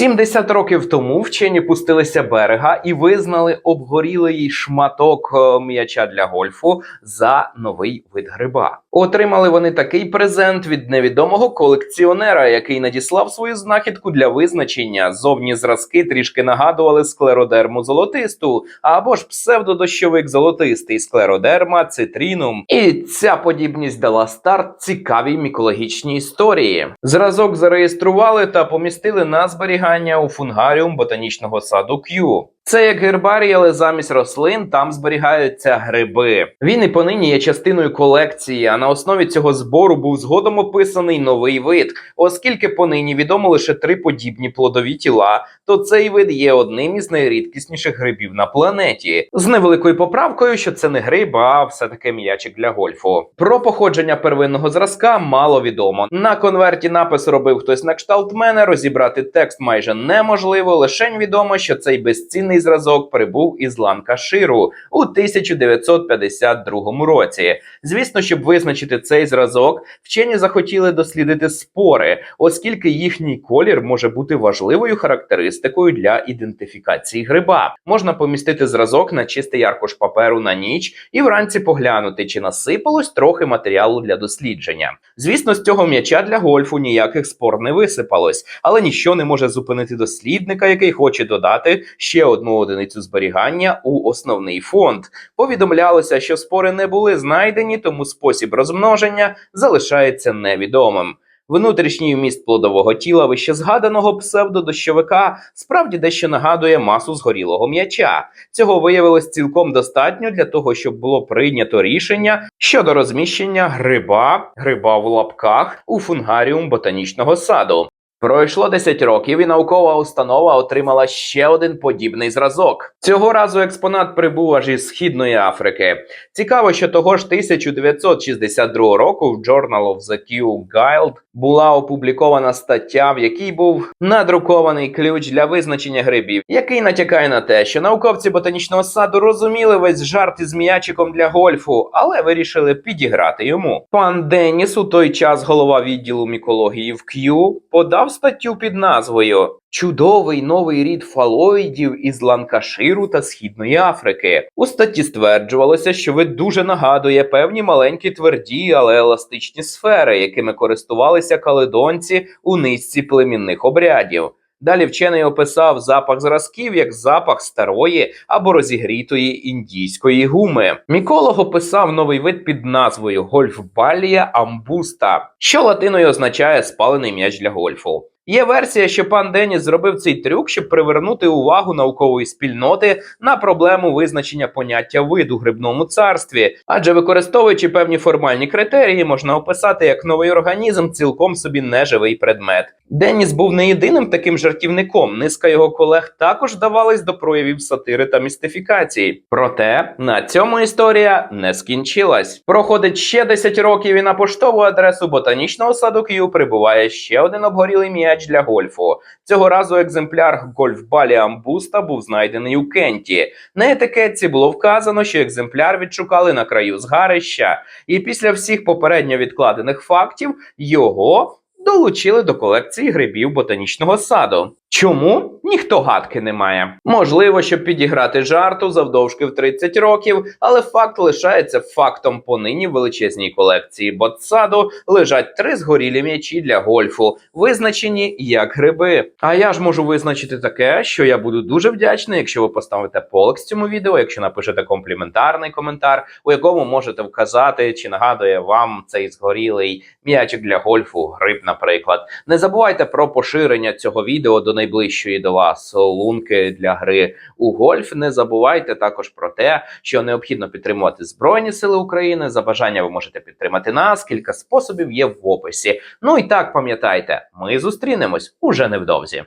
70 років тому вчені пустилися берега і визнали обгорілий шматок е, м'яча для гольфу за новий вид гриба. Отримали вони такий презент від невідомого колекціонера, який надіслав свою знахідку для визначення. Зовні зразки трішки нагадували склеродерму золотисту або ж псевдодощовик золотистий склеродерма цитрінум. І ця подібність дала старт цікавій мікологічній історії. Зразок зареєстрували та помістили на зберігання у фунгаріум ботанічного саду К'ю. Це як гербарій, але замість рослин там зберігаються гриби. Він і понині є частиною колекції, а на основі цього збору був згодом описаний новий вид. Оскільки понині відомо лише три подібні плодові тіла, то цей вид є одним із найрідкісніших грибів на планеті. З невеликою поправкою, що це не гриб, а все таки м'ячик для гольфу. Про походження первинного зразка мало відомо. На конверті напис робив хтось на кшталт мене. Розібрати текст майже неможливо. Лишень відомо, що цей безцінний зразок прибув із Ланкаширу у 1952 році. Звісно, щоб визначити цей зразок, вчені захотіли дослідити спори, оскільки їхній колір може бути важливою характеристикою для ідентифікації гриба. Можна помістити зразок на чистий аркуш паперу на ніч і вранці поглянути, чи насипалось трохи матеріалу для дослідження. Звісно, з цього м'яча для гольфу ніяких спор не висипалось, але ніщо не може зупинити дослідника, який хоче додати ще одну одиницю зберігання у основний фонд. Повідомлялося, що спори не були знайдені, тому спосіб розмноження залишається невідомим. Внутрішній вміст плодового тіла вищезгаданого псевдодощовика справді дещо нагадує масу згорілого м'яча. Цього виявилось цілком достатньо для того, щоб було прийнято рішення щодо розміщення гриба, гриба в лапках у фунгаріум ботанічного саду. Пройшло 10 років, і наукова установа отримала ще один подібний зразок. Цього разу експонат прибув аж із східної Африки. Цікаво, що того ж 1962 року в Journal of the Kew Guild була опублікована стаття, в якій був надрукований ключ для визначення грибів, який натякає на те, що науковці ботанічного саду розуміли весь жарт із м'ячиком для гольфу, але вирішили підіграти йому. Пан Деніс, у той час голова відділу мікології в К'ю, подав статтю під назвою Чудовий новий рід фалоїдів із Ланкаширу та Східної Африки. У статті стверджувалося, що вид дуже нагадує певні маленькі тверді, але еластичні сфери, якими користувалися каледонці у низці племінних обрядів. Далі вчений описав запах зразків як запах старої або розігрітої індійської гуми. Міколог описав новий вид під назвою гольфбалія амбуста, що латиною означає спалений м'яч для гольфу. Є версія, що пан Деніс зробив цей трюк, щоб привернути увагу наукової спільноти на проблему визначення поняття виду грибному царстві, адже використовуючи певні формальні критерії, можна описати як новий організм цілком собі неживий предмет. Деніс був не єдиним таким жартівником. Низка його колег також вдавались до проявів сатири та містифікації. Проте на цьому історія не скінчилась. Проходить ще 10 років, і на поштову адресу ботанічного саду К'ю прибуває ще один обгорілий м'яч для гольфу. Цього разу екземпляр гольфбалі Амбуста був знайдений у Кенті. На етикетці було вказано, що екземпляр відшукали на краю згарища, і після всіх попередньо відкладених фактів його долучили до колекції грибів ботанічного саду. Чому ніхто гадки не має? Можливо, щоб підіграти жарту завдовжки в 30 років, але факт лишається фактом. Понині в величезній колекції ботсаду лежать три згорілі м'ячі для гольфу, визначені як гриби. А я ж можу визначити таке, що я буду дуже вдячний, якщо ви поставите полекс цьому відео, якщо напишете компліментарний коментар, у якому можете вказати, чи нагадує вам цей згорілий м'ячик для гольфу, гриб, наприклад. Не забувайте про поширення цього відео до найближчої до вас лунки для гри у гольф. Не забувайте також про те, що необхідно підтримувати Збройні Сили України. За бажання ви можете підтримати нас. Кілька способів є в описі. Ну і так пам'ятайте, ми зустрінемось уже невдовзі.